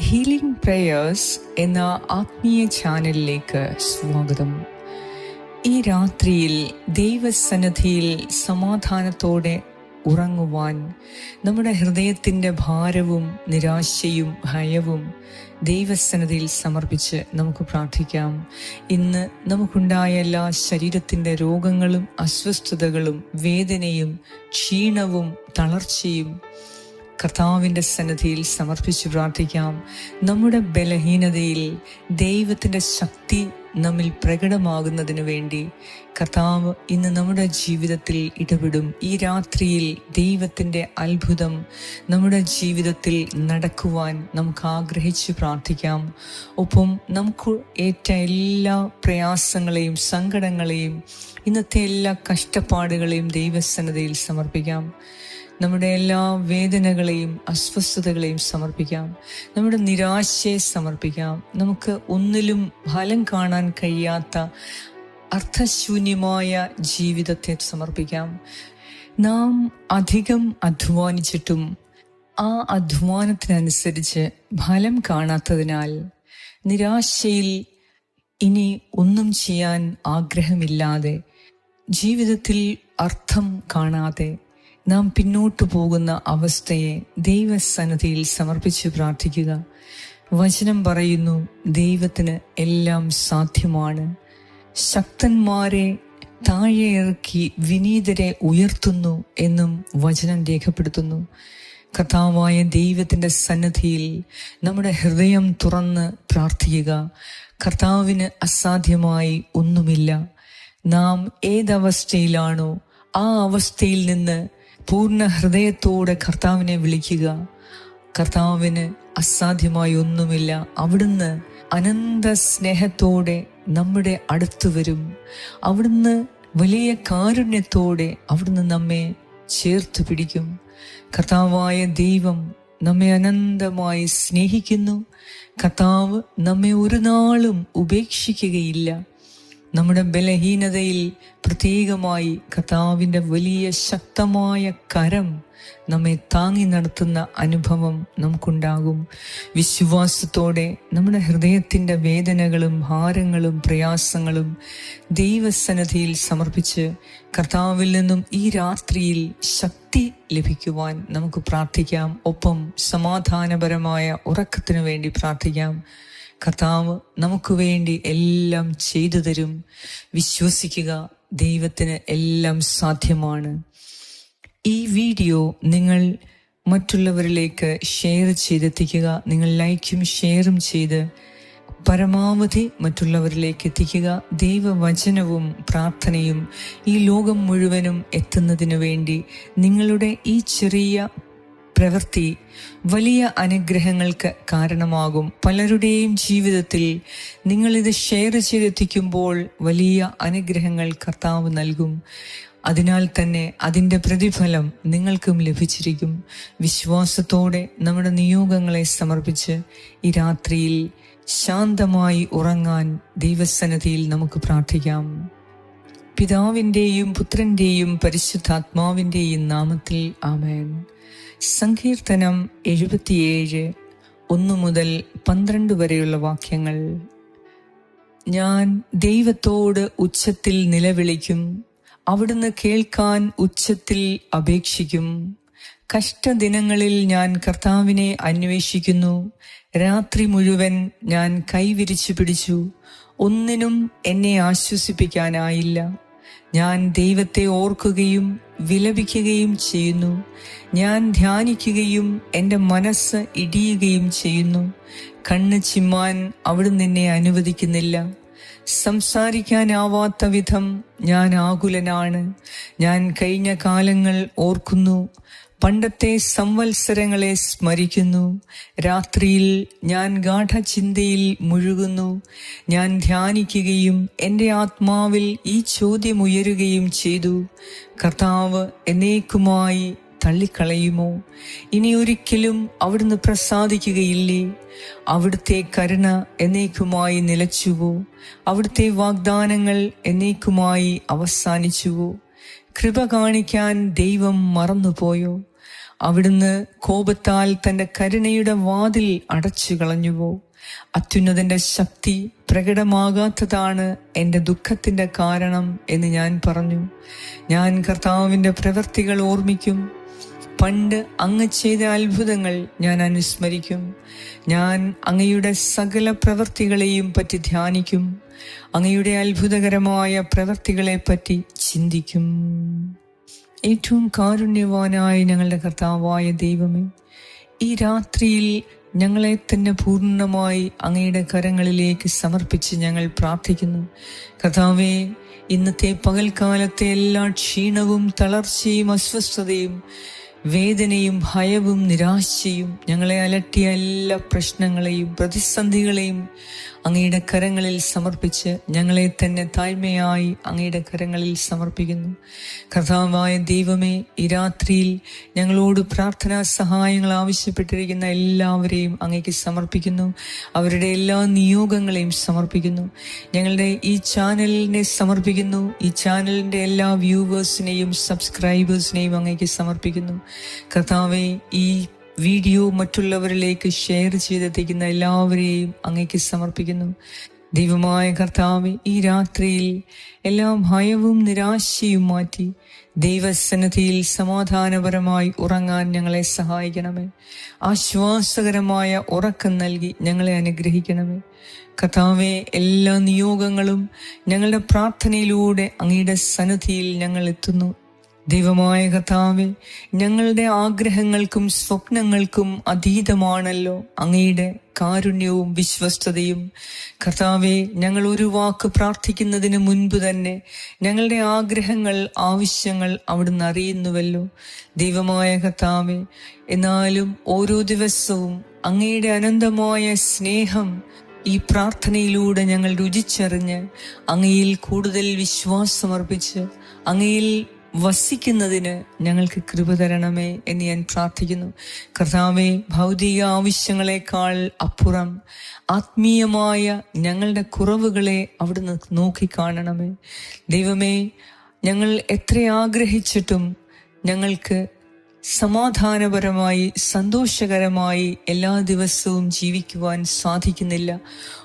Healing prayers എന്ന ആത്മീയ ചാനലിലേക്ക് സ്വാഗതം. ഈ രാത്രിയിൽ ദൈവസന്നിധിയിൽ സമാധാനത്തോടെ ഉറങ്ങുവാൻ നമ്മുടെ ഹൃദയത്തിന്റെ ഭാരവും നിരാശയും ഭയവും ദൈവസന്നിധിയിൽ സമർപ്പിച്ച് നമുക്ക് പ്രാർത്ഥിക്കാം. ഇന്ന് നമുക്കുണ്ടായ എല്ലാ ശരീരത്തിന്റെ രോഗങ്ങളും അസ്വസ്ഥതകളും വേദനയും ക്ഷീണവും തളർച്ചയും കർത്താവിന്റെ സന്നദ്ധിയിൽ സമർപ്പിച്ച് പ്രാർത്ഥിക്കാം. നമ്മുടെ ബലഹീനതയിൽ ദൈവത്തിന്റെ ശക്തി നമ്മിൽ പ്രകടമാകുന്നതിന് വേണ്ടി കർത്താവ് ഇന്ന് നമ്മുടെ ജീവിതത്തിൽ ഇടപെടും. ഈ രാത്രിയിൽ ദൈവത്തിന്റെ അത്ഭുതം നമ്മുടെ ജീവിതത്തിൽ നടക്കുവാൻ നമുക്ക് ആഗ്രഹിച്ച് പ്രാർത്ഥിക്കാം. ഒപ്പം നമുക്ക് ഏറ്റ എല്ലാ പ്രയാസങ്ങളെയും സങ്കടങ്ങളെയും ഇന്നത്തെ എല്ലാ കഷ്ടപ്പാടുകളെയും ദൈവസന്നതയിൽ സമർപ്പിക്കാം. നമ്മുടെ എല്ലാ വേദനകളെയും അസ്വസ്ഥതകളെയും സമർപ്പിക്കാം. നമ്മുടെ നിരാശയെ സമർപ്പിക്കാം. നമുക്ക് ഒന്നിലും ഫലം കാണാൻ കഴിയാത്ത അർത്ഥശൂന്യമായ ജീവിതത്തെ സമർപ്പിക്കാം. നാം അധികം അധ്വാനിച്ചിട്ടും ആ അധ്വാനത്തിനനുസരിച്ച് ഫലം കാണാത്തതിനാൽ നിരാശയിൽ ഇനി ഒന്നും ചെയ്യാൻ ആഗ്രഹമില്ലാതെ ജീവിതത്തിൽ അർത്ഥം കാണാതെ നാം പിന്നോട്ടു പോകുന്ന അവസ്ഥയെ ദൈവസന്നദ്ധിയിൽ സമർപ്പിച്ച് പ്രാർത്ഥിക്കുക. വചനം പറയുന്നു ദൈവത്തിന് എല്ലാം സാധ്യമാണ്. ശക്തന്മാരെ താഴെ ഇറക്കി വിനീതരെ ഉയർത്തുന്നു എന്നും വചനം രേഖപ്പെടുത്തുന്നു. കഥാവായ ദൈവത്തിന്റെ സന്നദ്ധിയിൽ നമ്മുടെ ഹൃദയം തുറന്ന് പ്രാർത്ഥിക്കുക. കർത്താവിന് അസാധ്യമായി ഒന്നുമില്ല. നാം ഏതവസ്ഥയിലാണോ ആ അവസ്ഥയിൽ നിന്ന് പൂർണ ഹൃദയത്തോടെ കർത്താവിനെ വിളിക്കുക. കർത്താവിന് അസാധ്യമായി ഒന്നുമില്ല. അവിടുന്ന് അനന്ത സ്നേഹത്തോടെ നമ്മുടെ അടുത്ത് വരും. അവിടുന്ന് വലിയ കാരുണ്യത്തോടെ അവിടുന്ന് നമ്മെ ചേർത്ത് പിടിക്കും. കർത്താവായ ദൈവം നമ്മെ അനന്തമായി സ്നേഹിക്കുന്നു. കർത്താവ് നമ്മെ ഒരു നാളും ഉപേക്ഷിക്കുകയില്ല. നമ്മുടെ ബലഹീനതയിൽ പ്രത്യേകമായി കർത്താവിന്റെ വലിയ ശക്തമായ കരം നമ്മെ താങ്ങി നടത്തുന്ന അനുഭവം നമുക്കുണ്ടാകും. വിശ്വാസത്തോടെ നമ്മുടെ ഹൃദയത്തിന്റെ വേദനകളും ഭാരങ്ങളും പ്രയാസങ്ങളും ദൈവസന്നദ്ധിയിൽ സമർപ്പിച്ച് കർത്താവിൽ നിന്നും ഈ രാത്രിയിൽ ശക്തി ലഭിക്കുവാൻ നമുക്ക് പ്രാർത്ഥിക്കാം. ഒപ്പം സമാധാനപരമായ ഉറക്കത്തിനു വേണ്ടി പ്രാർത്ഥിക്കാം. കർത്താവ് നമുക്ക് വേണ്ടി എല്ലാം ചെയ്തു തരും. വിശ്വസിക്കുക ദൈവത്തിന് എല്ലാം സാധ്യമാണ്. ഈ വീഡിയോ നിങ്ങൾ മറ്റുള്ളവരിലേക്ക് ഷെയർ ചെയ്തെത്തിക്കുക നിങ്ങൾ ലൈക്കും ഷെയറും ചെയ്ത് പരമാവധി മറ്റുള്ളവരിലേക്ക് എത്തിക്കുക. ദൈവവചനവും പ്രാർത്ഥനയും ഈ ലോകം മുഴുവനും എത്തുന്നതിനു വേണ്ടി നിങ്ങളുടെ ഈ ചെറിയ പ്രവൃത്തി വലിയ അനുഗ്രഹങ്ങൾക്ക് കാരണമാകും. പലരുടെയും ജീവിതത്തിൽ നിങ്ങളിത് ഷെയർ ചെയ്തെത്തിക്കുമ്പോൾ വലിയ അനുഗ്രഹങ്ങൾ കർത്താവ് നൽകും. അതിനാൽ തന്നെ അതിന്റെ പ്രതിഫലം നിങ്ങൾക്കും ലഭിച്ചിരിക്കും. വിശ്വാസത്തോടെ നമ്മുടെ നിയോഗങ്ങളെ സമർപ്പിച്ച് ഈ രാത്രിയിൽ ശാന്തമായി ഉറങ്ങാൻ ദൈവസന്നതിയിൽ നമുക്ക് പ്രാർത്ഥിക്കാം. പിതാവിന്റെയും പുത്രന്റെയും പരിശുദ്ധാത്മാവിന്റെയും നാമത്തിൽ ആമേൻ. സങ്കീർത്തനം എഴുപത്തിയേഴ് ഒന്നു മുതൽ പന്ത്രണ്ട് വരെയുള്ള വാക്യങ്ങൾ. ഞാൻ ദൈവത്തോട് ഉച്ചത്തിൽ നിലവിളിക്കും അവിടുന്ന് കേൾക്കാൻ ഉച്ചത്തിൽ അപേക്ഷിക്കും. കഷ്ടദിനങ്ങളിൽ ഞാൻ കർത്താവിനെ അന്വേഷിക്കുന്നു രാത്രി മുഴുവൻ ഞാൻ കൈവിരിച്ചു പിടിച്ചു ഒന്നിനും എന്നെ ആശ്വസിപ്പിക്കാനായില്ല. ഞാൻ ദൈവത്തെ ഓർക്കുകയും വിലപിക്കുകയും ചെയ്യുന്നു. ഞാൻ ധ്യാനിക്കുകയും എന്റെ മനസ്സ് ഇടിയുകയും ചെയ്യുന്നു. കണ്ണ് ചിമ്മാൻ അവിടുന്ന് എന്നെ അനുവദിക്കുന്നില്ല. സംസാരിക്കാനാവാത്ത വിധം ഞാൻ ആകുലനാണ്. ഞാൻ കഴിഞ്ഞ കാലങ്ങൾ ഓർക്കുന്നു. പണ്ടത്തെ സംവത്സരങ്ങളെ സ്മരിക്കുന്നു. രാത്രിയിൽ ഞാൻ ഗാഠചിന്തയിൽ മുഴുകുന്നു. ഞാൻ ധ്യാനിക്കുകയും എന്റെ ആത്മാവിൽ ഈ ചോദ്യം ഉയരുകയും ചെയ്തു. കർത്താവ് എന്നേക്കുമായി തള്ളിക്കളയുമോ? ഇനി ഒരിക്കലും അവിടുന്ന് പ്രസാദിക്കുകയില്ലേ? അവിടുത്തെ കരുണ എന്നേക്കുമായി നിലച്ചുവോ? അവിടുത്തെ വാഗ്ദാനങ്ങൾ എന്നേക്കുമായി അവസാനിച്ചുവോ? കൃപ കാണിക്കാൻ ദൈവം മറന്നുപോയോ? അവിടുന്ന് കോപത്താൽ തന്റെ കരുണയുടെ വാതിൽ അടച്ചു കളഞ്ഞുവോ? അത്യുന്നതന്റെ ശക്തി പ്രകടമാകാത്തതാണ് എന്റെ ദുഃഖത്തിന്റെ കാരണം എന്ന് ഞാൻ പറഞ്ഞു. ഞാൻ കർത്താവിന്റെ പ്രവൃത്തികൾ ഓർമ്മിക്കും. പണ്ട് അങ്ങ് ചെയ്ത അത്ഭുതങ്ങൾ ഞാൻ അനുസ്മരിക്കും. ഞാൻ അങ്ങയുടെ സകല പ്രവൃത്തികളെയും പറ്റി ധ്യാനിക്കും. അങ്ങയുടെ അത്ഭുതകരമായ പ്രവൃത്തികളെ പറ്റി ചിന്തിക്കും. ഏറ്റവും കാരുണ്യവാനായ ഞങ്ങളുടെ കർത്താവായ ദൈവമേ ഈ രാത്രിയിൽ ഞങ്ങളെ തന്നെ പൂർണമായി അങ്ങയുടെ കരങ്ങളിലേക്ക് സമർപ്പിച്ച് ഞങ്ങൾ പ്രാർത്ഥിക്കുന്നു. കർത്താവെ ഇന്നത്തെ പകൽക്കാലത്തെ എല്ലാ ക്ഷീണവും തളർച്ചയും അസ്വസ്ഥതയും വേദനയും ഭയവും നിരാശയും ഞങ്ങളെ അലട്ടിയ എല്ലാ പ്രശ്നങ്ങളെയും പ്രതിസന്ധികളെയും അങ്ങയുടെ കരങ്ങളിൽ സമർപ്പിച്ച് ഞങ്ങളെ തന്നെ താഴ്മയായി അങ്ങയുടെ കരങ്ങളിൽ സമർപ്പിക്കുന്നു. കഥാവായ ദൈവമേ ഈ രാത്രിയിൽ ഞങ്ങളോട് പ്രാർത്ഥനാ സഹായങ്ങൾ ആവശ്യപ്പെട്ടിരിക്കുന്ന എല്ലാവരെയും അങ്ങേക്ക് സമർപ്പിക്കുന്നു. അവരുടെ എല്ലാ നിയോഗങ്ങളെയും സമർപ്പിക്കുന്നു. ഞങ്ങളുടെ ഈ ചാനലിനെ സമർപ്പിക്കുന്നു. ഈ ചാനലിന്റെ എല്ലാ വ്യൂവേഴ്സിനെയും സബ്സ്ക്രൈബേഴ്സിനെയും അങ്ങേക്ക് സമർപ്പിക്കുന്നു. കർത്താവെ ഈ വീഡിയോ മറ്റുള്ളവരിലേക്ക് ഷെയർ ചെയ്തെത്തിക്കുന്ന എല്ലാവരെയും അങ്ങേക്ക് സമർപ്പിക്കുന്നു. ദൈവമായ കർത്താവ് ഈ രാത്രിയിൽ എല്ലാ ഭയവും നിരാശയും മാറ്റി ദൈവസന്നിധിയിൽ സമാധാനപരമായി ഉറങ്ങാൻ ഞങ്ങളെ സഹായിക്കണമേ. ആശ്വാസകരമായ ഉറക്കം നൽകി ഞങ്ങളെ അനുഗ്രഹിക്കണമേ. കർത്താവെ എല്ലാ നിയോഗങ്ങളും ഞങ്ങളുടെ പ്രാർത്ഥനയിലൂടെ അങ്ങയുടെ സന്നിധിയിൽ ഞങ്ങൾ എത്തുന്നു. ദൈവമായ കഥാവെ ഞങ്ങളുടെ ആഗ്രഹങ്ങൾക്കും സ്വപ്നങ്ങൾക്കും അതീതമാണല്ലോ അങ്ങയുടെ കാരുണ്യവും വിശ്വസ്തതയും. കർത്താവെ ഞങ്ങൾ ഒരു വാക്ക് പ്രാർത്ഥിക്കുന്നതിന് മുൻപ് തന്നെ ഞങ്ങളുടെ ആഗ്രഹങ്ങൾ ആവശ്യങ്ങൾ അവിടുന്ന് അറിയുന്നുവല്ലോ. ദൈവമായ കർത്താവെ എന്നാലും ഓരോ ദിവസവും അങ്ങയുടെ അനന്തമായ സ്നേഹം ഈ പ്രാർത്ഥനയിലൂടെ ഞങ്ങൾ രുചിച്ചറിഞ്ഞ് അങ്ങയിൽ കൂടുതൽ വിശ്വാസമർപ്പിച്ച് അങ്ങയിൽ വസിക്കുന്നതിന് ഞങ്ങൾക്ക് കൃപ തരണമേ എന്ന് ഞാൻ പ്രാർത്ഥിക്കുന്നു. കർത്താവെ ഭൗതിക ആവശ്യങ്ങളെക്കാൾ അപ്പുറം ആത്മീയമായ ഞങ്ങളുടെ കുറവുകളെ അവിടുന്ന് നോക്കിക്കാണണമേ ദൈവമേ ഞങ്ങൾ എത്ര ആഗ്രഹിച്ചിട്ടും ഞങ്ങൾക്ക് സമാധാനപരമായി സന്തോഷകരമായി എല്ലാ ദിവസവും ജീവിക്കുവാൻ സാധിക്കുന്നില്ല.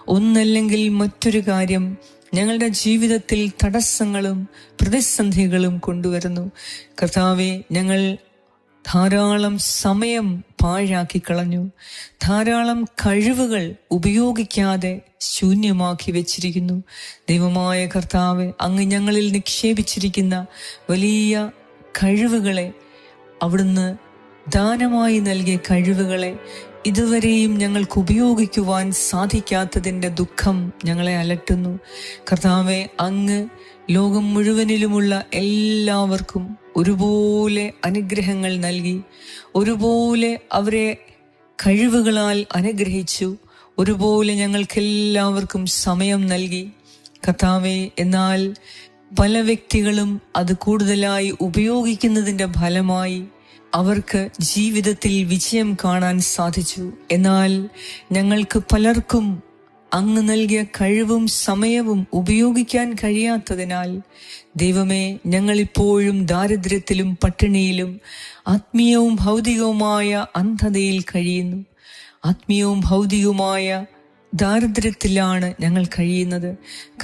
ഒന്നല്ലെങ്കിൽ മറ്റൊരു കാര്യം ഞങ്ങളുടെ ജീവിതത്തിൽ തടസ്സങ്ങളും പ്രതിസന്ധികളും കൊണ്ടുവരുന്നു. കർത്താവെ ഞങ്ങൾ ധാരാളം സമയം പാഴാക്കി കളഞ്ഞു. ധാരാളം കഴിവുകൾ ഉപയോഗിക്കാതെ ശൂന്യമാക്കി വെച്ചിരിക്കുന്നു. ദൈവമായ കർത്താവ് അങ്ങ് ഞങ്ങളിൽ നിക്ഷേപിച്ചിരിക്കുന്ന വലിയ കഴിവുകളെ അവിടുന്ന് ദാനമായി നൽകിയ കഴിവുകളെ ഇതുവരെയും ഞങ്ങൾക്ക് ഉപയോഗിക്കുവാൻ സാധിക്കാത്തതിന്റെ ദുഃഖം ഞങ്ങളെ അലട്ടുന്നു. കർത്താവെ അങ്ങ് ലോകം മുഴുവനിലുമുള്ള എല്ലാവർക്കും ഒരുപോലെ അനുഗ്രഹങ്ങൾ നൽകി ഒരുപോലെ അവരെ കഴിവുകളാൽ അനുഗ്രഹിച്ചു ഒരുപോലെ ഞങ്ങൾക്കെല്ലാവർക്കും സമയം നൽകി. കർത്താവെ എന്നാൽ പല വ്യക്തികളും അത് കൂടുതലായി ഉപയോഗിക്കുന്നതിന്റെ ഫലമായി അവർക്ക് ജീവിതത്തിൽ വിജയം കാണാൻ സാധിച്ചു. എന്നാൽ ഞങ്ങൾക്ക് പലർക്കും അങ്ങ് നൽകിയ കഴിവും സമയവും ഉപയോഗിക്കാൻ കഴിയാത്തതിനാൽ ദൈവമേ ഞങ്ങളിപ്പോഴും ദാരിദ്ര്യത്തിലും പട്ടിണിയിലും ആത്മീയവും ഭൗതികവുമായ അന്ധതയിൽ കഴിയുന്നു. ആത്മീയവും ഭൗതികവുമായ ദാരിദ്ര്യത്തിലാണ് ഞങ്ങൾ കഴിയുന്നത്.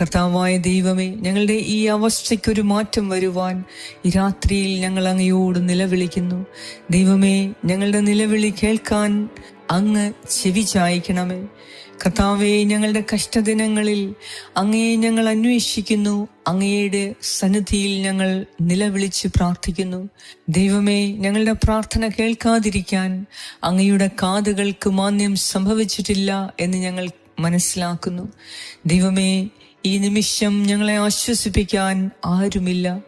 കർത്താവായ ദൈവമേ ഞങ്ങളുടെ ഈ അവസ്ഥയ്ക്കൊരു മാറ്റം വരുവാൻ ഈ രാത്രിയിൽ ഞങ്ങൾ അങ്ങയോട് നിലവിളിക്കുന്നു. ദൈവമേ ഞങ്ങളുടെ നിലവിളി കേൾക്കാൻ അങ്ങ് ചെവി ചായ്ക്കണമേ. കർത്താവെ ഞങ്ങളുടെ കഷ്ടദിനങ്ങളിൽ അങ്ങയെ ഞങ്ങൾ അന്വേഷിക്കുന്നു. അങ്ങയുടെ സന്നിധിയിൽ ഞങ്ങൾ നിലവിളിച്ച് പ്രാർത്ഥിക്കുന്നു. ദൈവമേ ഞങ്ങളുടെ പ്രാർത്ഥന കേൾക്കാതിരിക്കാൻ അങ്ങയുടെ കാതുകൾക്ക് മാന്യം സംഭവിച്ചിട്ടില്ല എന്ന് ഞങ്ങൾ മനസ്സിലാക്കുന്നു. ദൈവമേ ഈ നിമിഷം ഞങ്ങളെ ആശ്വസിപ്പിക്കാൻ ആരുമില്ല.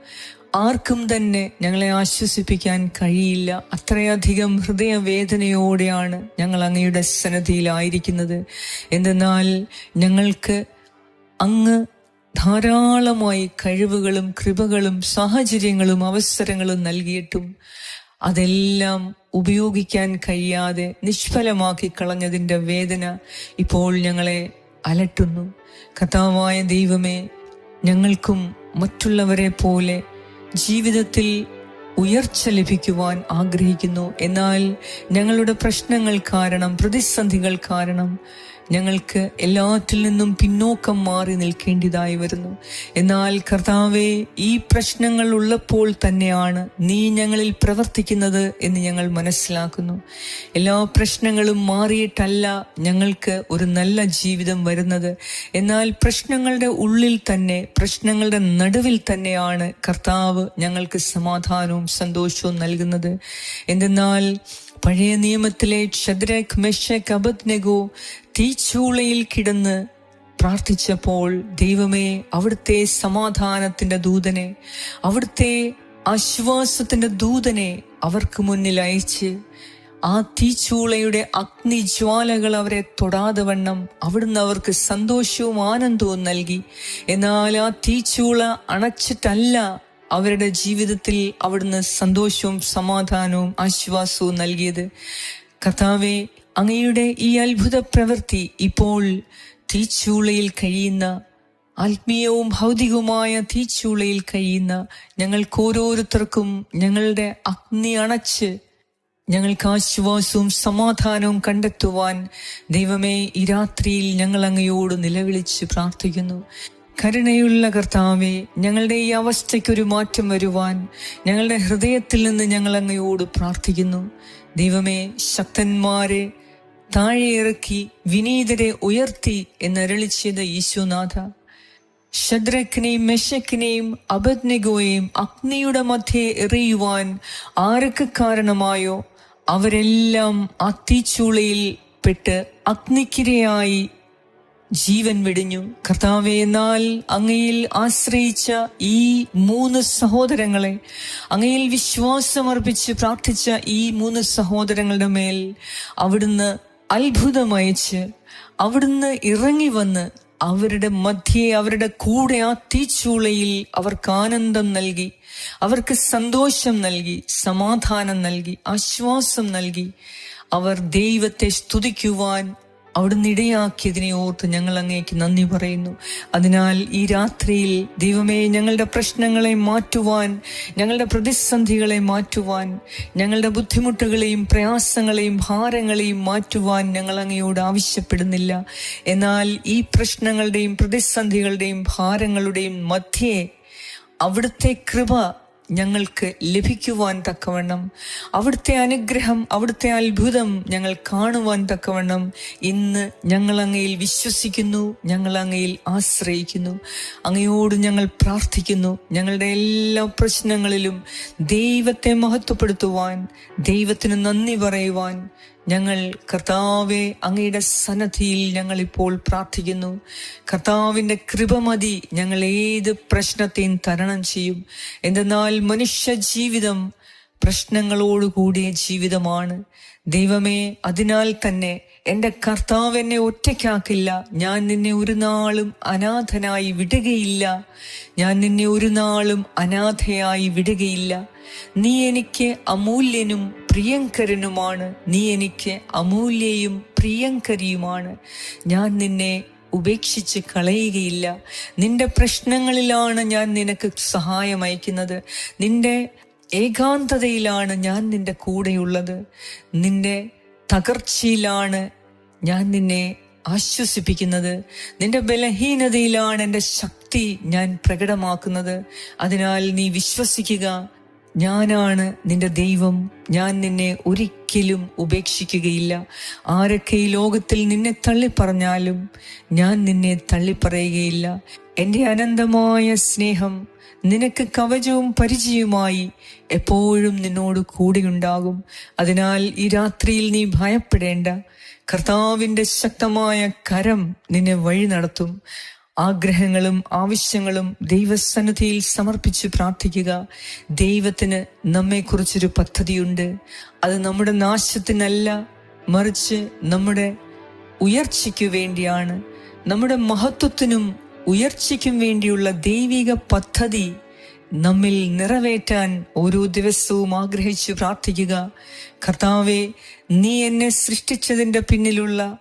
ആർക്കും തന്നെ ഞങ്ങളെ ആശ്വസിപ്പിക്കാൻ കഴിയില്ല. അത്രയധികം ഹൃദയവേദനയോടെയാണ് ഞങ്ങൾ അങ്ങയുടെ സന്നദ്ധിയിലായിരിക്കുന്നത് എന്തെന്നാൽ ഞങ്ങൾക്ക് അങ്ങ് ധാരാളമായി കഴിവുകളും കൃപകളും സാഹചര്യങ്ങളും അവസരങ്ങളും നൽകിയിട്ടും അതെല്ലാം ഉപയോഗിക്കാൻ കഴിയാതെ നിഷ്ഫലമാക്കി കളഞ്ഞതിന്റെ വേദന ഇപ്പോൾ ഞങ്ങളെ അലട്ടുന്നു. കഥാവായ ദൈവമേ ഞങ്ങൾക്കും മറ്റുള്ളവരെ പോലെ ജീവിതത്തിൽ ഉയർച്ച ലഭിക്കുവാൻ ആഗ്രഹിക്കുന്നു. എന്നാൽ ഞങ്ങളുടെ പ്രശ്നങ്ങൾ കാരണം പ്രതിസന്ധികൾ കാരണം ഞങ്ങൾക്ക് എല്ലാറ്റിൽ നിന്നും പിന്നോക്കം മാറി നിൽക്കേണ്ടതായി വരുന്നു. എന്നാൽ കർത്താവെ ഈ പ്രശ്നങ്ങൾ ഉള്ളപ്പോൾ തന്നെയാണ് നീ ഞങ്ങളിൽ പ്രവർത്തിക്കുന്നത് എന്ന് ഞങ്ങൾ മനസ്സിലാക്കുന്നു. എല്ലാ പ്രശ്നങ്ങളും മാറിയിട്ടല്ല ഞങ്ങൾക്ക് ഒരു നല്ല ജീവിതം വരുന്നത്. എന്നാൽ പ്രശ്നങ്ങളുടെ ഉള്ളിൽ തന്നെ പ്രശ്നങ്ങളുടെ നടുവിൽ തന്നെയാണ് കർത്താവ് ഞങ്ങൾക്ക് സമാധാനവും സന്തോഷവും നൽകുന്നത്. എന്തെന്നാൽ പഴയ നിയമത്തിലെ ഷദ്രക് മെഷക് അബദ്നഗോ തീച്ചൂളയിൽ കിടന്ന് പ്രാർത്ഥിച്ചപ്പോൾ ദൈവമേ അവിടുത്തെ സമാധാനത്തിന്റെ ദൂതനെ അവിടുത്തെ ആശ്വാസത്തിന്റെ ദൂതനെ അവർക്ക് മുന്നിൽ അയച്ച് ആ തീച്ചൂളയുടെ അഗ്നിജ്വാലകൾ അവരെ തൊടാതെ വണ്ണം അവിടുന്ന് അവർക്ക് സന്തോഷവും ആനന്ദവും നൽകി. എന്നാൽ ആ തീച്ചൂള അണച്ചിട്ടല്ല അവരുടെ ജീവിതത്തിൽ അവിടുന്ന് സന്തോഷവും സമാധാനവും ആശ്വാസവും നൽകിയത്. കഥാവെ അങ്ങയുടെ ഈ അത്ഭുത പ്രവൃത്തി ഇപ്പോൾ തീച്ചൂളയിൽ കഴിയുന്ന ആത്മീയവും ഭൗതികവുമായ തീച്ചൂളയിൽ കഴിയുന്ന ഞങ്ങൾക്ക് ഓരോരുത്തർക്കും ഞങ്ങളുടെ അഗ്നി അണച്ച് ഞങ്ങൾക്ക് ആശ്വാസവും സമാധാനവും കണ്ടെത്തുവാൻ ദൈവമേ ഈ രാത്രിയിൽ ഞങ്ങൾ അങ്ങയോട് നിലവിളിച്ച് പ്രാർത്ഥിക്കുന്നു. കരുണയുള്ള കർത്താവെ ഞങ്ങളുടെ ഈ അവസ്ഥയ്ക്കൊരു മാറ്റം വരുവാൻ ഞങ്ങളുടെ ഹൃദയത്തിൽ നിന്ന് ഞങ്ങൾ അങ്ങയോട് പ്രാർത്ഥിക്കുന്നു. ദൈവമേ ശക്തന്മാരെ താഴെ ഇറക്കി വിനീതരെ ഉയർത്തി എന്നരളിച്ചത് ഈശോനാഥ ശദ്രക്കിനെയും മെഷക്കിനെയും അബദ്നിഗോയെയും അഗ്നിയുടെ മധ്യേ എറിയുവാൻ ആരൊക്കെ കാരണമായോ? അവരെല്ലാം ആ പെട്ട് അഗ്നിക്കിരയായി ജീവൻ വെടിഞ്ഞു. കർത്താവെ എന്നാൽ അങ്ങയിൽ ആശ്രയിച്ച ഈ മൂന്ന് സഹോദരങ്ങളെ അങ്ങയിൽ വിശ്വാസമർപ്പിച്ച് പ്രാർത്ഥിച്ച ഈ മൂന്ന് സഹോദരങ്ങളുടെ മേൽ അവിടുന്ന് അത്ഭുതമയച്ച് അവിടുന്ന് ഇറങ്ങി വന്ന് അവരുടെ മധ്യേ അവരുടെ കൂടെ ആ തീച്ചൂളയിൽ അവർക്ക് ആനന്ദം നൽകി അവർക്ക് സന്തോഷം നൽകി സമാധാനം നൽകി ആശ്വാസം നൽകി അവർ ദൈവത്തെ സ്തുതിക്കുവാൻ അവിടുന്ന് ഇടയാക്കിയതിനെ ഓർത്ത് ഞങ്ങൾ അങ്ങേക്ക് നന്ദി പറയുന്നു. അതിനാൽ ഈ രാത്രിയിൽ ദൈവമേ ഞങ്ങളുടെ പ്രശ്നങ്ങളെ മാറ്റുവാൻ ഞങ്ങളുടെ പ്രതിസന്ധികളെ മാറ്റുവാൻ ഞങ്ങളുടെ ബുദ്ധിമുട്ടുകളെയും പ്രയാസങ്ങളെയും ഭാരങ്ങളെയും മാറ്റുവാൻ ഞങ്ങൾ അങ്ങയോട് ആവശ്യപ്പെടുന്നില്ല. എന്നാൽ ഈ പ്രശ്നങ്ങളുടെയും പ്രതിസന്ധികളുടെയും ഭാരങ്ങളുടെയും മധ്യേ അവിടുത്തെ കൃപ ഞങ്ങൾക്ക് ലഭിക്കുവാൻ തക്കവണ്ണം. അവിടുത്തെ അനുഗ്രഹം അവിടുത്തെ അത്ഭുതം ഞങ്ങൾ കാണുവാൻ തക്കവണ്ണം. ഇന്ന് ഞങ്ങൾ അങ്ങയിൽ വിശ്വസിക്കുന്നു ഞങ്ങൾ അങ്ങയിൽ ആശ്രയിക്കുന്നു. അങ്ങയോട് ഞങ്ങൾ പ്രാർത്ഥിക്കുന്നു ഞങ്ങളുടെ എല്ലാ പ്രശ്നങ്ങളിലും ദൈവത്തെ മഹത്വപ്പെടുത്തുവാൻ ദൈവത്തിന് നന്ദി പറയുവാൻ. ഞങ്ങൾ കർത്താവെ അങ്ങയുടെ സന്നദ്ധിയിൽ ഞങ്ങൾ ഇപ്പോൾ പ്രാർത്ഥിക്കുന്നു. കർത്താവിന്റെ കൃപ മതി ഞങ്ങൾ ഏത് പ്രശ്നത്തെയും തരണം ചെയ്യും. എന്തെന്നാൽ മനുഷ്യ ജീവിതം പ്രശ്നങ്ങളോടുകൂടിയ ജീവിതമാണ്. ദൈവമേ അതിനാൽ തന്നെ എന്റെ കർത്താവ് എന്നെ ഒറ്റയ്ക്കാക്കില്ല. ഞാൻ നിന്നെ ഒരു നാളും അനാഥനായി വിടുകയില്ല. ഞാൻ നിന്നെ ഒരു നാളും അനാഥയായി വിടുകയില്ല. നീ എനിക്ക് അമൂല്യനും പ്രിയങ്കരനുമാണ്. നീ എനിക്ക് അമൂല്യയും പ്രിയങ്കരിയുമാണ്. ഞാൻ നിന്നെ ഉപേക്ഷിച്ച് കളയുകയില്ല. നിന്റെ പ്രശ്നങ്ങളിലാണ് ഞാൻ നിനക്ക് സഹായം അയക്കുന്നത്. നിന്റെ ഏകാന്തതയിലാണ് ഞാൻ നിന്റെ കൂടെയുള്ളത്. നിന്റെ തകർച്ചയിലാണ് ഞാൻ നിന്നെ ആശ്വസിപ്പിക്കുന്നത്. നിന്റെ ബലഹീനതയിലാണ് എന്റെ ശക്തി ഞാൻ പ്രകടമാക്കുന്നത്. അതിനാൽ നീ വിശ്വസിക്കുക. ഞാനാണ് നിന്റെ ദൈവം. ഞാൻ നിന്നെ ഒരിക്കലും ഉപേക്ഷിക്കുകയില്ല. ആരൊക്കെ ഈ ലോകത്തിൽ നിന്നെ തള്ളിപ്പറഞ്ഞാലും ഞാൻ നിന്നെ തള്ളിപ്പറയുകയില്ല. എന്റെ അനന്തമായ സ്നേഹം നിനക്ക് കവചവും പരിചയവുമായി എപ്പോഴും നിന്നോട് കൂടെയുണ്ടാകും. അതിനാൽ ഈ രാത്രിയിൽ നീ ഭയപ്പെടേണ്ട. കർത്താവിന്റെ ശക്തമായ കരം നിന്നെ വഴി നടത്തും. ആഗ്രഹങ്ങളും ആവശ്യങ്ങളും ദൈവസന്നിധിയിൽ സമർപ്പിച്ച് പ്രാർത്ഥിക്കുക. ദൈവത്തിന് നമ്മെക്കുറിച്ചൊരു പദ്ധതിയുണ്ട്. അത് നമ്മുടെ നാശത്തിനല്ല മറിച്ച് നമ്മുടെ ഉയർച്ചയ്ക്കു വേണ്ടിയാണ്. നമ്മുടെ മഹത്വത്തിനും ഉയർച്ചയ്ക്കും വേണ്ടിയുള്ള ദൈവിക പദ്ധതി നമ്മിൽ നിറവേറ്റാൻ ഓരോ ദിവസവും ആഗ്രഹിച്ചു പ്രാർത്ഥിക്കുക. കർത്താവെ നീ എന്നെ സൃഷ്ടിച്ചതിന്റെ പിന്നിലുള്ള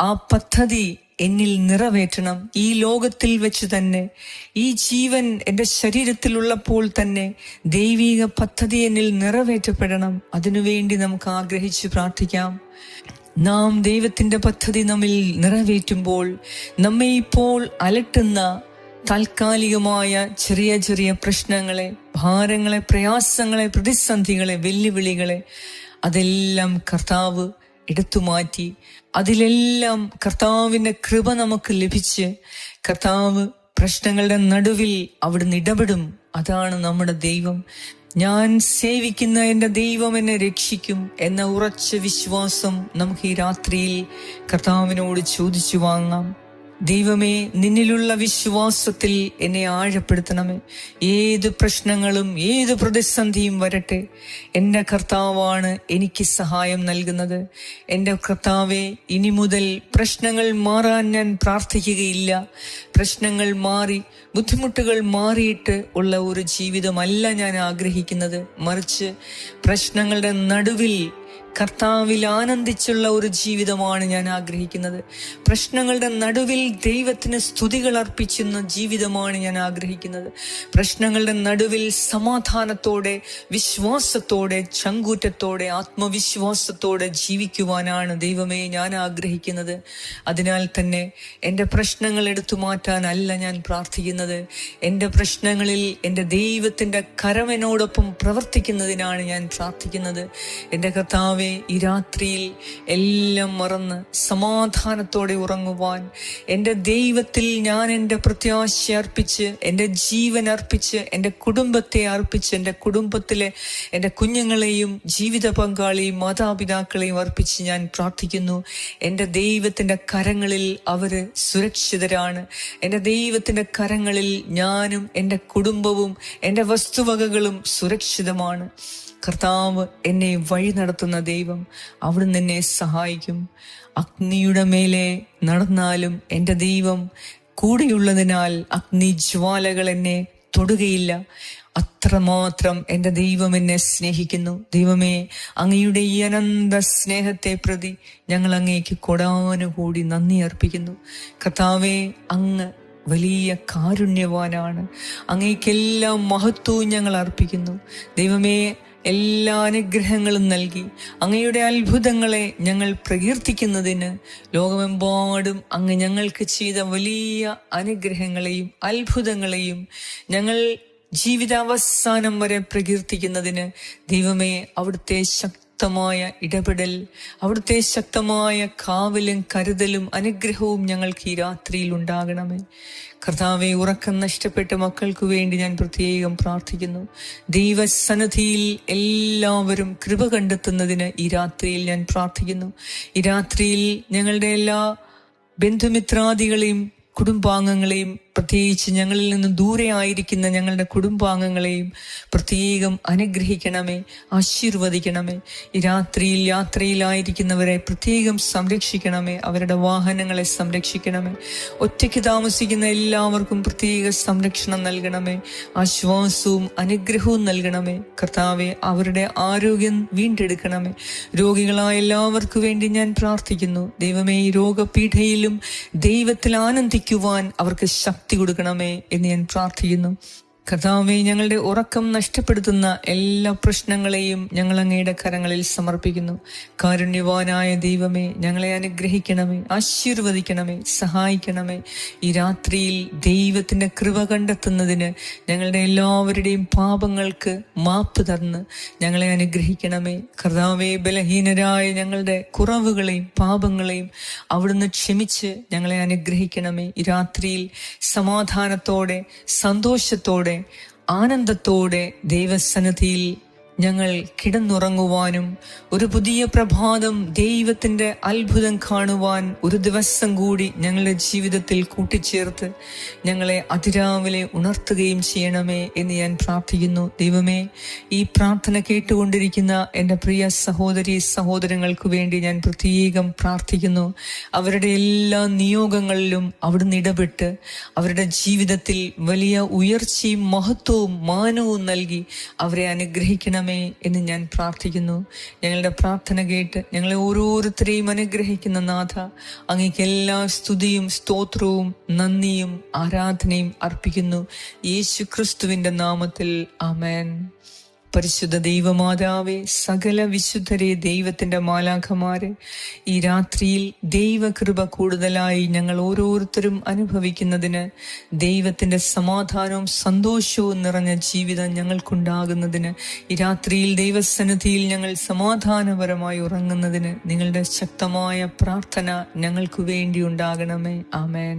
ആ പദ്ധതി എന്നിൽ നിറവേറ്റണം. ഈ ലോകത്തിൽ വെച്ച് തന്നെ ഈ ജീവൻ എന്റെ ശരീരത്തിലുള്ളപ്പോൾ തന്നെ ദൈവിക പദ്ധതി എന്നിൽ നിറവേറ്റപ്പെടണം. അതിനുവേണ്ടി നമുക്ക് ആഗ്രഹിച്ച് പ്രാർത്ഥിക്കാം. നാം ദൈവത്തിന്റെ പദ്ധതി നമ്മിൽ നിറവേറ്റുമ്പോൾ നമ്മെ ഇപ്പോൾ അലട്ടുന്ന താൽക്കാലികമായ ചെറിയ ചെറിയ പ്രശ്നങ്ങളെ ഭാരങ്ങളെ പ്രയാസങ്ങളെ പ്രതിസന്ധികളെ വെല്ലുവിളികളെ അതെല്ലാം കർത്താവ് എടുത്തുമാറ്റി അതിലെല്ലാം കർത്താവിന്റെ കൃപ നമുക്ക് ലഭിച്ച് കർത്താവ് പ്രശ്നങ്ങളുടെ നടുവിൽ അവിടുന്ന് ഇടപെടും. അതാണ് നമ്മുടെ ദൈവം. ഞാൻ സേവിക്കുന്ന എന്റെ ദൈവം എന്നെ രക്ഷിക്കും എന്ന ഉറച്ച വിശ്വാസം നമുക്ക് ഈ രാത്രിയിൽ കർത്താവിനോട് ചോദിച്ചു വാങ്ങാം. ദൈവമേ നിന്നിലുള്ള വിശ്വാസത്തിൽ എന്നെ ആഴപ്പെടുത്തണമേ. ഏത് പ്രശ്നങ്ങളും ഏത് പ്രതിസന്ധിയും വരട്ടെ. എന്റെ കർത്താവാണ് എനിക്ക് സഹായം നൽകുന്നത്. എന്റെ കർത്താവെ ഇനി മുതൽ പ്രശ്നങ്ങൾ മാറാൻ ഞാൻ പ്രാർത്ഥിക്കുകയില്ല. പ്രശ്നങ്ങൾ മാറി ബുദ്ധിമുട്ടുകൾ മാറിയിട്ട് ഉള്ള ഒരു ജീവിതമല്ല ഞാൻ ആഗ്രഹിക്കുന്നത്. മറിച്ച് പ്രശ്നങ്ങളുടെ നടുവിൽ കർത്താവിൽ ആനന്ദിച്ചുള്ള ഒരു ജീവിതമാണ് ഞാൻ ആഗ്രഹിക്കുന്നത്. പ്രശ്നങ്ങളുടെ നടുവിൽ ദൈവത്തിന് സ്തുതികൾ അർപ്പിച്ചുന്ന ജീവിതമാണ് ഞാൻ ആഗ്രഹിക്കുന്നത്. പ്രശ്നങ്ങളുടെ നടുവിൽ സമാധാനത്തോടെ വിശ്വാസത്തോടെ ചങ്കൂറ്റത്തോടെ ആത്മവിശ്വാസത്തോടെ ജീവിക്കുവാനാണ് ദൈവമേ ഞാൻ ആഗ്രഹിക്കുന്നത്. അതിനാൽ തന്നെ എന്റെ പ്രശ്നങ്ങൾ എടുത്തു മാറ്റാനല്ല ഞാൻ പ്രാർത്ഥിക്കുന്നത്. എന്റെ പ്രശ്നങ്ങളിൽ എന്റെ ദൈവത്തിന്റെ കരമനോടൊപ്പം പ്രവർത്തിക്കുന്നതിനാണ് ഞാൻ പ്രാർത്ഥിക്കുന്നത്. എന്റെ കർത്താവ് കർത്താവെ ഈ രാത്രിയിൽ എല്ലാം മറന്ന് സമാധാനത്തോടെ ഉറങ്ങുവാൻ എന്റെ ദൈവത്തിൽ ഞാൻ എന്റെ പ്രത്യാശ അർപ്പിച്ച് എന്റെ ജീവൻ അർപ്പിച്ച് എന്റെ കുടുംബത്തെ അർപ്പിച്ച് എന്റെ കുടുംബത്തിലെ എന്റെ കുഞ്ഞുങ്ങളെയും ജീവിത പങ്കാളിയും മാതാപിതാക്കളെയും അർപ്പിച്ച് ഞാൻ പ്രാർത്ഥിക്കുന്നു. എന്റെ ദൈവത്തിന്റെ കരങ്ങളിൽ അവർ സുരക്ഷിതരാണ്. എന്റെ ദൈവത്തിന്റെ കരങ്ങളിൽ ഞാനും എന്റെ കുടുംബവും എന്റെ വസ്തുവകകളും സുരക്ഷിതമാണ്. കർത്താവ് എന്നെ വഴി നടത്തുന്ന ദൈവം അവിടുന്ന് എന്നെ സഹായിക്കും. അഗ്നിയുടെ മേലെ നടന്നാലും എന്റെ ദൈവം കൂടെയുള്ളതിനാൽ അഗ്നി ജ്വാലകൾ എന്നെ തൊടുകയില്ല. അത്രമാത്രം എന്റെ ദൈവം എന്നെ സ്നേഹിക്കുന്നു. ദൈവമേ അങ്ങയുടെ ഈ അനന്ത സ്നേഹത്തെ പ്രതി ഞങ്ങൾ അങ്ങേക്ക് കൊടാനുകൂടി നന്ദി അർപ്പിക്കുന്നു. കർത്താവെ അങ്ങ് വലിയ കാരുണ്യവാനാണ്. അങ്ങേക്കെല്ലാം മഹത്വവും ഞങ്ങൾ അർപ്പിക്കുന്നു. ദൈവമേ എല്ലാ അനുഗ്രഹങ്ങളും നൽകി അങ്ങയുടെ അത്ഭുതങ്ങളെ ഞങ്ങൾ പ്രകീർത്തിക്കുന്നതിന് ലോകമെമ്പാടും അങ്ങ് ഞങ്ങൾക്ക് ചെയ്ത വലിയ അനുഗ്രഹങ്ങളെയും അത്ഭുതങ്ങളെയും ഞങ്ങൾ ജീവിതാവസാനം വരെ പ്രകീർത്തിക്കുന്നതിന് ദൈവമേ അവിടുത്തെ ശക്തമായ ഇടപെടൽ അവിടുത്തെ ശക്തമായ കാവലും കരുതലും അനുഗ്രഹവും ഞങ്ങൾക്ക് ഈ രാത്രിയിൽ ഉണ്ടാകണമേ. കർത്താവെ ഉറക്കം നഷ്ടപ്പെട്ട മക്കൾക്ക് വേണ്ടി ഞാൻ പ്രത്യേകം പ്രാർത്ഥിക്കുന്നു. ദൈവസന്നിധിയിൽ എല്ലാവരും കൃപ കണ്ടെത്തുന്നതിന് ഈ രാത്രിയിൽ ഞാൻ പ്രാർത്ഥിക്കുന്നു. ഈ രാത്രിയിൽ ഞങ്ങളുടെ എല്ലാ ബന്ധുമിത്രാദികളെയും കുടുംബാംഗങ്ങളെയും പ്രത്യേകിച്ച് ഞങ്ങളിൽ നിന്ന് ദൂരെ ആയിരിക്കുന്ന ഞങ്ങളുടെ കുടുംബാംഗങ്ങളെയും പ്രത്യേകം അനുഗ്രഹിക്കണമേ ആശീർവദിക്കണമേ. ഈ രാത്രിയിൽ യാത്രയിലായിരിക്കുന്നവരെ പ്രത്യേകം സംരക്ഷിക്കണമേ അവരുടെ വാഹനങ്ങളെ സംരക്ഷിക്കണമേ. ഒറ്റയ്ക്ക് താമസിക്കുന്ന എല്ലാവർക്കും പ്രത്യേക സംരക്ഷണം നൽകണമേ ആശ്വാസവും അനുഗ്രഹവും നൽകണമേ. കർത്താവെ അവരുടെ ആരോഗ്യം വീണ്ടെടുക്കണമേ. രോഗികളായ എല്ലാവർക്കും വേണ്ടി ഞാൻ പ്രാർത്ഥിക്കുന്നു. ദൈവമേ ഈ രോഗപീഠയിലും ദൈവത്തിൽ ആനന്ദിക്കുവാൻ അവർക്ക് ശക്തി ശക്തി കൊടുക്കണമേ എന്ന് ഞാൻ പ്രാർത്ഥിക്കുന്നു. കഥാവെ ഞങ്ങളുടെ ഉറക്കം നഷ്ടപ്പെടുത്തുന്ന എല്ലാ പ്രശ്നങ്ങളെയും ഞങ്ങൾ അങ്ങയുടെ കരങ്ങളിൽ സമർപ്പിക്കുന്നു. കാരുണ്യവാനായ ദൈവമേ ഞങ്ങളെ അനുഗ്രഹിക്കണമേ ആശീർവദിക്കണമേ സഹായിക്കണമേ. ഈ രാത്രിയിൽ ദൈവത്തിന്റെ കൃപ കണ്ടെത്തുന്നതിന് ഞങ്ങളുടെ എല്ലാവരുടെയും പാപങ്ങൾക്ക് മാപ്പ് തന്ന് ഞങ്ങളെ അനുഗ്രഹിക്കണമേ. കർത്താവെ ബലഹീനരായ ഞങ്ങളുടെ കുറവുകളെയും പാപങ്ങളെയും അവിടുന്ന് ക്ഷമിച്ച് ഞങ്ങളെ അനുഗ്രഹിക്കണമേ. ഈ രാത്രിയിൽ സമാധാനത്തോടെ സന്തോഷത്തോടെ ആനന്ദത്തോടെ ദൈവസന്നിധിയിൽ ഞങ്ങൾ കിടന്നുറങ്ങുവാനും ഒരു പുതിയ പ്രഭാതം ദൈവത്തിന്റെ അത്ഭുതം കാണുവാൻ ഒരു ദിവസം കൂടി ഞങ്ങളുടെ ജീവിതത്തിൽ കൂട്ടിച്ചേർത്ത് ഞങ്ങളെ അതിരാവിലെ ഉണർത്തുകയും ചെയ്യണമേ എന്ന് ഞാൻ പ്രാർത്ഥിക്കുന്നു. ദൈവമേ ഈ പ്രാർത്ഥന കേട്ടുകൊണ്ടിരിക്കുന്ന എന്റെ പ്രിയ സഹോദരി സഹോദരങ്ങൾക്ക് വേണ്ടി ഞാൻ പ്രത്യേകം പ്രാർത്ഥിക്കുന്നു. അവരുടെ എല്ലാ നിയോഗങ്ങളിലും അവിടുന്ന് ഇടപെട്ട് അവരുടെ ജീവിതത്തിൽ വലിയ ഉയർച്ചയും മഹത്വവും മാനവും നൽകി അവരെ അനുഗ്രഹിക്കണം. നൽകണമേ എന്ന് ഞാൻ പ്രാർത്ഥിക്കുന്നു. ഞങ്ങളുടെ പ്രാർത്ഥന കേട്ട് ഞങ്ങളെ ഓരോരുത്തരെയും അനുഗ്രഹിക്കുന്ന നാഥ അങ്ങേക്ക് എല്ലാ സ്തുതിയും സ്തോത്രവും നന്ദിയും ആരാധനയും അർപ്പിക്കുന്നു. യേശു ക്രിസ്തുവിന്റെ നാമത്തിൽ ആമേൻ. പരിശുദ്ധ ദൈവമാതാവേ സകല വിശുദ്ധരെ ദൈവത്തിന്റെ മാലാഖമാരെ ഈ രാത്രിയിൽ ദൈവകൃപ കൂടുതലായി ഞങ്ങൾ ഓരോരുത്തരും അനുഭവിക്കുന്നതിന് ദൈവത്തിന്റെ സമാധാനവും സന്തോഷവും നിറഞ്ഞ ജീവിതം ഞങ്ങൾക്കുണ്ടാകുന്നതിന് ഈ രാത്രിയിൽ ദൈവസന്നിധിയിൽ ഞങ്ങൾ സമാധാനപരമായി ഉറങ്ങുന്നതിന് നിങ്ങളുടെ ശക്തമായ പ്രാർത്ഥന ഞങ്ങൾക്ക് വേണ്ടി ഉണ്ടാകണമേ. ആമേൻ.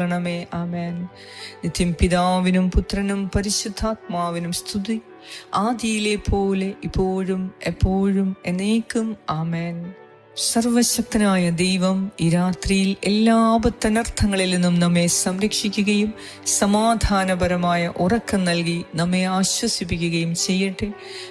കൊള്ളണമേ. ആമേൻ. നിത്യം പിതാവിനും പുത്രനും പരിശുദ്ധാത്മാവിനും സ്തുതി. ആദിയിലെ പോലെ ഇപ്പോഴും എപ്പോഴും എന്നേക്കും ആമേൻ. സർവശക്തനായ ദൈവം ഈ രാത്രിയിൽ എല്ലാ ആപത്തനർത്ഥങ്ങളിൽ നിന്നും നമ്മെ സംരക്ഷിക്കുകയും സമാധാനപരമായ ഉറക്കം നൽകി നമ്മെ ആശ്വസിപ്പിക്കുകയും ചെയ്യട്ടെ.